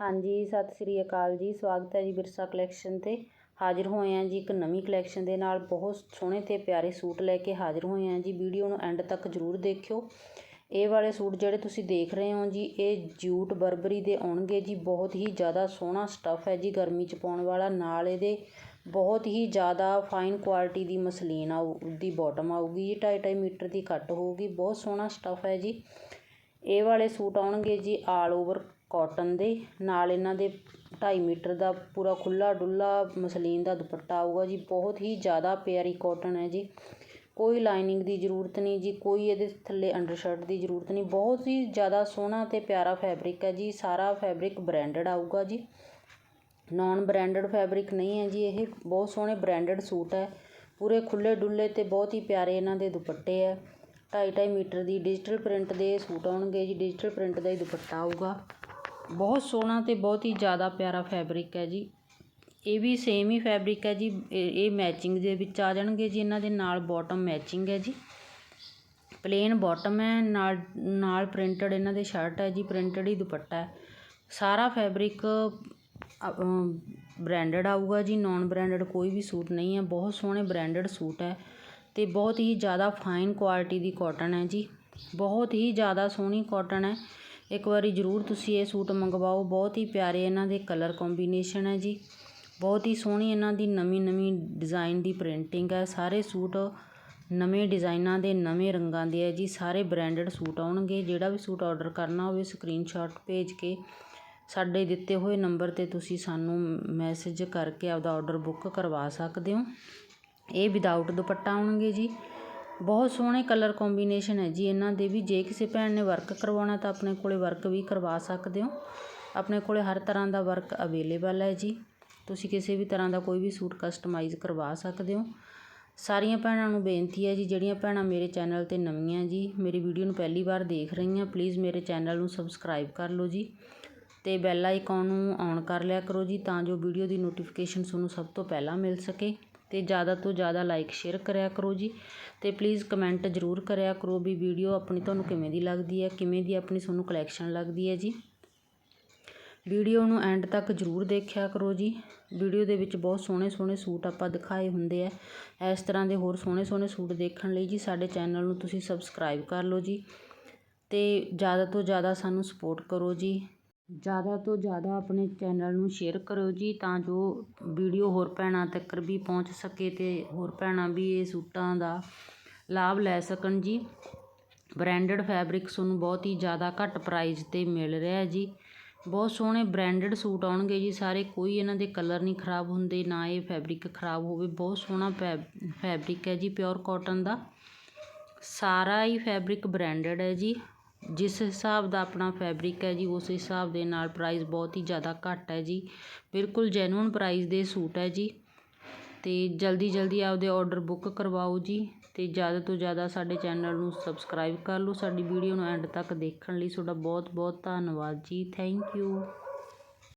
ਹਾਂਜੀ, ਸਤਿ ਸ੍ਰੀ ਅਕਾਲ ਜੀ। ਸਵਾਗਤ ਹੈ ਜੀ ਵਿਰਸਾ ਕਲੈਕਸ਼ਨ 'ਤੇ। ਹਾਜ਼ਰ ਹੋਏ ਹਾਂ ਜੀ ਇੱਕ ਨਵੀਂ ਕਲੈਕਸ਼ਨ ਦੇ ਨਾਲ। ਬਹੁਤ ਸੋਹਣੇ ਤੇ ਪਿਆਰੇ ਸੂਟ ਲੈ ਕੇ ਹਾਜ਼ਰ ਹੋਏ ਹਾਂ ਜੀ। ਵੀਡੀਓ ਨੂੰ ਐਂਡ ਤੱਕ ਜ਼ਰੂਰ ਦੇਖਿਓ। ਇਹ ਵਾਲੇ ਸੂਟ ਜਿਹੜੇ ਤੁਸੀਂ ਦੇਖ ਰਹੇ ਹੋ ਜੀ, ਇਹ ਜੂਟ ਬਰਬਰੀ ਦੇ ਆਉਣਗੇ ਜੀ। ਬਹੁਤ ਹੀ ਜ਼ਿਆਦਾ ਸੋਹਣਾ ਸਟੱਫ ਹੈ ਜੀ ਗਰਮੀ 'ਚ ਪਾਉਣ ਵਾਲਾ। ਨਾਲ ਇਹਦੇ ਬਹੁਤ ਹੀ ਜ਼ਿਆਦਾ ਫਾਈਨ ਕੁਆਲਿਟੀ ਦੀ ਮਸਲੀਨ ਆਊ, ਦੀ ਬਾਟਮ ਆਊਗੀ ਜੀ। ਢਾਈ ਢਾਈ ਮੀਟਰ ਦੀ ਕੱਟ ਹੋਊਗੀ। ਬਹੁਤ ਸੋਹਣਾ ਸਟੱਫ ਹੈ ਜੀ। ਇਹ ਵਾਲੇ ਸੂਟ ਆਉਣਗੇ ਜੀ ਆਲ ਓਵਰ ਕੋਟਨ ਦੇ। ਨਾਲ ਇਹਨਾਂ ਦੇ ਢਾਈ ਮੀਟਰ ਦਾ ਪੂਰਾ ਖੁੱਲ੍ਹਾ ਡੁੱਲ੍ਹਾ ਮਸਲੀਨ ਦਾ ਦੁਪੱਟਾ ਆਊਗਾ ਜੀ। ਬਹੁਤ ਹੀ ਜ਼ਿਆਦਾ ਪਿਆਰੀ ਕੋਟਨ ਹੈ ਜੀ। ਕੋਈ ਲਾਈਨਿੰਗ ਦੀ ਜ਼ਰੂਰਤ ਨਹੀਂ ਜੀ, ਕੋਈ ਇਹਦੇ ਥੱਲੇ ਅੰਡਰਸ਼ਰਟ ਦੀ ਜ਼ਰੂਰਤ ਨਹੀਂ। ਬਹੁਤ ਹੀ ਜ਼ਿਆਦਾ ਸੋਹਣਾ ਅਤੇ ਪਿਆਰਾ ਫੈਬਰਿਕ ਹੈ ਜੀ। ਸਾਰਾ ਫੈਬਰਿਕ ਬ੍ਰਾਂਡਡ ਆਊਗਾ ਜੀ। ਨੋਨ ਬ੍ਰਾਂਡਡ ਫੈਬਰਿਕ ਨਹੀਂ ਹੈ ਜੀ ਇਹ। ਬਹੁਤ ਸੋਹਣੇ ਬ੍ਰਾਂਡਡ ਸੂਟ ਹੈ। ਪੂਰੇ ਖੁੱਲੇ ਡੁੱਲੇ ਤੇ ਬਹੁਤ ਹੀ ਪਿਆਰੇ ਇਹਨਾਂ ਦੇ ਦੁਪੱਟੇ ਹੈ। ਢਾਈ ਢਾਈ ਮੀਟਰ ਦੀ ਡਿਜੀਟਲ ਪ੍ਰਿੰਟ ਦੇ ਸੂਟ ਆਉਣਗੇ ਜੀ। ਡਿਜੀਟਲ ਪ੍ਰਿੰਟ ਦਾ ਹੀ ਦੁਪੱਟਾ ਆਊਗਾ। ਬਹੁਤ ਸੋਹਣਾ ਅਤੇ ਬਹੁਤ ਹੀ ਜ਼ਿਆਦਾ ਪਿਆਰਾ ਫੈਬਰਿਕ ਹੈ ਜੀ। ਇਹ ਵੀ ਸੇਮ ਹੀ ਫੈਬਰਿਕ ਹੈ ਜੀ। ਇਹ ਮੈਚਿੰਗ ਦੇ ਵਿੱਚ ਆ ਜਾਣਗੇ ਜੀ। ਇਹਨਾਂ ਦੇ ਨਾਲ ਬੋਟਮ ਮੈਚਿੰਗ ਹੈ ਜੀ। ਪਲੇਨ ਬੋਟਮ ਹੈ। ਨਾਲ ਨਾਲ ਪ੍ਰਿੰਟਡ ਇਹਨਾਂ ਦੇ ਸ਼ਰਟ ਹੈ ਜੀ। ਪ੍ਰਿੰਟਡ ਹੀ ਦੁਪੱਟਾ ਹੈ। ਸਾਰਾ ਫੈਬਰਿਕ ਬ੍ਰਾਂਡਡ ਆਊਗਾ ਜੀ। ਨਾਨ ਬ੍ਰਾਂਡਡ ਕੋਈ ਵੀ ਸੂਟ ਨਹੀਂ ਹੈ। ਬਹੁਤ ਸੋਹਣੇ ਬ੍ਰਾਂਡਡ ਸੂਟ ਹੈ। ਤੇ ਬਹੁਤ ਹੀ ਜ਼ਿਆਦਾ ਫਾਈਨ ਕੁਆਲਿਟੀ ਦੀ ਕਾਟਨ ਹੈ ਜੀ। ਬਹੁਤ ਹੀ ਜ਼ਿਆਦਾ ਸੋਹਣੀ ਕਾਟਨ ਹੈ। ਇੱਕ ਵਾਰੀ ਜ਼ਰੂਰ ਤੁਸੀਂ ਇਹ ਸੂਟ ਮੰਗਵਾਓ। ਬਹੁਤ ਹੀ ਪਿਆਰੇ ਇਹਨਾਂ ਦੇ ਕਲਰ ਕੋਂਬੀਨੇਸ਼ਨ ਹੈ ਜੀ। ਬਹੁਤ ਹੀ ਸੋਹਣੀ ਇਹਨਾਂ ਦੀ ਨਵੀਂ ਨਵੀਂ ਡਿਜ਼ਾਈਨ ਦੀ ਪ੍ਰਿੰਟਿੰਗ ਹੈ। ਸਾਰੇ ਸੂਟ ਨਵੇਂ ਡਿਜ਼ਾਈਨਾਂ ਦੇ, ਨਵੇਂ ਰੰਗਾਂ ਦੇ ਹੈ ਜੀ। ਸਾਰੇ ਬ੍ਰਾਂਡਡ ਸੂਟ ਆਉਣਗੇ। ਜਿਹੜਾ ਵੀ ਸੂਟ ਆਰਡਰ ਕਰਨਾ ਹੋਵੇ ਸਕਰੀਨਸ਼ਾਟ ਭੇਜ ਕੇ ਸਾਡੇ ਦਿੱਤੇ ਹੋਏ ਨੰਬਰ 'ਤੇ ਤੁਸੀਂ ਸਾਨੂੰ ਮੈਸੇਜ ਕਰਕੇ ਆਪਦਾ ਆਰਡਰ ਬੁੱਕ ਕਰਵਾ ਸਕਦੇ ਹੋ। ਇਹ ਵਿਦਆਊਟ ਦੁਪੱਟਾ ਆਉਣਗੇ ਜੀ। ਬਹੁਤ ਸੋਹਣੇ ਕਲਰ ਕੋਂਬੀਨੇਸ਼ਨ ਹੈ ਜੀ ਇਹਨਾਂ ਦੇ ਵੀ। ਜੇ ਕਿਸੇ ਭੈਣ ਨੇ ਵਰਕ ਕਰਵਾਉਣਾ ਤਾਂ ਆਪਣੇ ਕੋਲ ਵਰਕ ਵੀ ਕਰਵਾ ਸਕਦੇ ਹੋ। ਆਪਣੇ ਕੋਲ ਹਰ ਤਰ੍ਹਾਂ ਦਾ ਵਰਕ ਅਵੇਲੇਬਲ ਹੈ ਜੀ। ਤੁਸੀਂ ਕਿਸੇ ਵੀ ਤਰ੍ਹਾਂ ਦਾ ਕੋਈ ਵੀ ਸੂਟ ਕਸਟਮਾਈਜ਼ ਕਰਵਾ ਸਕਦੇ ਹੋ। ਸਾਰੀਆਂ ਭੈਣਾਂ ਨੂੰ ਬੇਨਤੀ ਹੈ ਜੀ, ਜਿਹੜੀਆਂ ਭੈਣਾਂ ਮੇਰੇ ਚੈਨਲ 'ਤੇ ਨਵੀਆਂ ਜੀ, ਮੇਰੀ ਵੀਡੀਓ ਨੂੰ ਪਹਿਲੀ ਵਾਰ ਦੇਖ ਰਹੀਆਂ ਪਲੀਜ਼ ਮੇਰੇ ਚੈਨਲ ਨੂੰ ਸਬਸਕ੍ਰਾਈਬ ਕਰ ਲਓ ਜੀ। ਤੇ ਬੈਲ ਆਈਕਨ ਨੂੰ ਔਨ ਕਰ ਲਿਆ ਕਰੋ ਜੀ, ਤਾਂ ਜੋ ਵੀਡੀਓ ਦੀ ਨੋਟੀਫਿਕੇਸ਼ਨ ਤੁਹਾਨੂੰ ਸਭ ਤੋਂ ਪਹਿਲਾਂ ਮਿਲ ਸਕੇ। ਅਤੇ ਜ਼ਿਆਦਾ ਤੋਂ ਜ਼ਿਆਦਾ ਲਾਈਕ ਸ਼ੇਅਰ ਕਰਿਆ ਕਰੋ ਜੀ ਅਤੇ ਪਲੀਜ਼ ਕਮੈਂਟ ਜ਼ਰੂਰ ਕਰਿਆ ਕਰੋ ਵੀ ਵੀਡੀਓ ਆਪਣੀ ਤੁਹਾਨੂੰ ਕਿਵੇਂ ਦੀ ਲੱਗਦੀ ਹੈ, ਕਿਵੇਂ ਦੀ ਆਪਣੀ ਤੁਹਾਨੂੰ ਕਲੈਕਸ਼ਨ ਲੱਗਦੀ ਹੈ ਜੀ। ਵੀਡੀਓ ਨੂੰ ਐਂਡ ਤੱਕ ਜ਼ਰੂਰ ਦੇਖਿਆ ਕਰੋ ਜੀ। ਵੀਡੀਓ ਦੇ ਵਿੱਚ ਬਹੁਤ ਸੋਹਣੇ ਸੋਹਣੇ ਸੂਟ ਆਪਾਂ ਦਿਖਾਏ ਹੁੰਦੇ ਆ। ਇਸ ਤਰ੍ਹਾਂ ਦੇ ਹੋਰ ਸੋਹਣੇ ਸੋਹਣੇ ਸੂਟ ਦੇਖਣ ਲਈ ਜੀ ਸਾਡੇ ਚੈਨਲ ਨੂੰ ਤੁਸੀਂ ਸਬਸਕ੍ਰਾਈਬ ਕਰ ਲਓ ਜੀ ਅਤੇ ਜ਼ਿਆਦਾ ਤੋਂ ਜ਼ਿਆਦਾ ਸਾਨੂੰ ਸਪੋਰਟ ਕਰੋ ਜੀ। ਜ਼ਿਆਦਾ ਤੋਂ ਜ਼ਿਆਦਾ ਆਪਣੇ ਚੈਨਲ ਨੂੰ ਸ਼ੇਅਰ ਕਰੋ ਜੀ ਤਾਂ ਜੋ ਵੀਡੀਓ ਹੋਰ ਭੈਣਾਂ ਤੱਕ ਵੀ ਪਹੁੰਚ ਸਕੇ ਅਤੇ ਹੋਰ ਭੈਣਾਂ ਵੀ ਇਹ ਸੂਟਾਂ ਦਾ ਲਾਭ ਲੈ ਸਕਣ ਜੀ। ਬ੍ਰਾਂਡਡ ਫੈਬਰਿਕ ਤੁਹਾਨੂੰ ਬਹੁਤ ਹੀ ਜ਼ਿਆਦਾ ਘੱਟ ਪ੍ਰਾਈਜ਼ 'ਤੇ ਮਿਲ ਰਿਹਾ ਜੀ। ਬਹੁਤ ਸੋਹਣੇ ਬ੍ਰਾਂਡਡ ਸੂਟ ਆਉਣਗੇ ਜੀ, ਸਾਰੇ ਕੋਈ ਇਹਨਾਂ ਦੇ ਕਲਰ ਨਹੀਂ ਖਰਾਬ ਹੁੰਦੇ, ਨਾ ਇਹ ਫੈਬਰਿਕ ਖਰਾਬ ਹੋਵੇ। ਬਹੁਤ ਸੋਹਣਾ ਫੈਬ ਫੈਬਰਿਕ ਹੈ ਜੀ ਪਿਓਰ ਕਾਟਨ ਦਾ। ਸਾਰਾ ਹੀ ਫੈਬਰਿਕ ਬ੍ਰਾਂਡਡ ਹੈ ਜੀ। ਜਿਸ ਹਿਸਾਬ ਦਾ ਆਪਣਾ ਫੈਬਰਿਕ ਹੈ ਜੀ, ਉਸ ਹਿਸਾਬ ਦੇ ਨਾਲ ਪ੍ਰਾਈਜ਼ ਬਹੁਤ ਹੀ ਜ਼ਿਆਦਾ ਘੱਟ ਹੈ ਜੀ। ਬਿਲਕੁਲ ਜੈਨੂਨ ਪ੍ਰਾਈਜ਼ ਦੇ ਸੂਟ ਹੈ ਜੀ। ਅਤੇ ਜਲਦੀ ਜਲਦੀ ਆਪਦੇ ਔਡਰ ਬੁੱਕ ਕਰਵਾਓ ਜੀ ਅਤੇ ਜ਼ਿਆਦਾ ਤੋਂ ਜ਼ਿਆਦਾ ਸਾਡੇ ਚੈਨਲ ਨੂੰ ਸਬਸਕ੍ਰਾਈਬ ਕਰ ਲਓ। ਸਾਡੀ ਵੀਡੀਓ ਨੂੰ ਐਂਡ ਤੱਕ ਦੇਖਣ ਲਈ ਤੁਹਾਡਾ ਬਹੁਤ ਬਹੁਤ ਧੰਨਵਾਦ ਜੀ। Thank you